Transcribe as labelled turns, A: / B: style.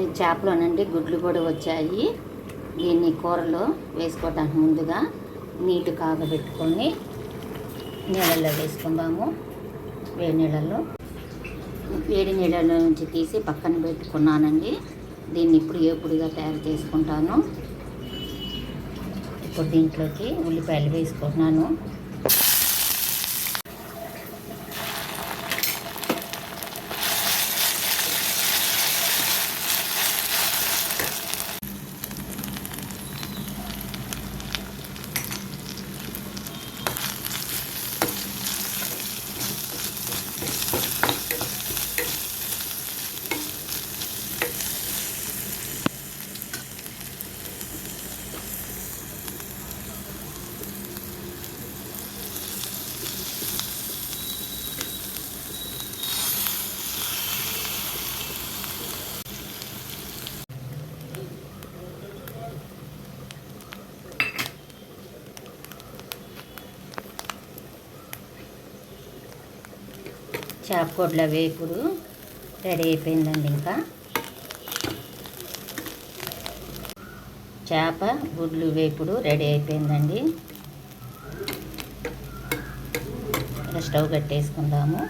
A: ఈ చేపలోనండి గుడ్లు కూడా వచ్చాయి. దీన్ని కూరలో వేసుకోవడానికి ముందుగా నీటి కాగబెట్టుకొని నీళ్ళల్లో వేసుకుందాము. వేడి నీళ్ళల్లో. వేడి నీళ్ళలో నుంచి తీసి పక్కన పెట్టుకున్నానండి. దీన్ని ఇప్పుడు ఏపుడుగా తయారు చేసుకుంటాను ఇప్పుడు దీంట్లోకి ఉల్లిపాయలు వేసుకుంటున్నాను. చేపకొడ్ల వేపుడు రెడీ అయిపోయిందండి ఇంకా. చేప గుడ్లు వేపుడు రెడీ అయిపోయిందండి. స్టవ్ కట్టేసుకుందాము.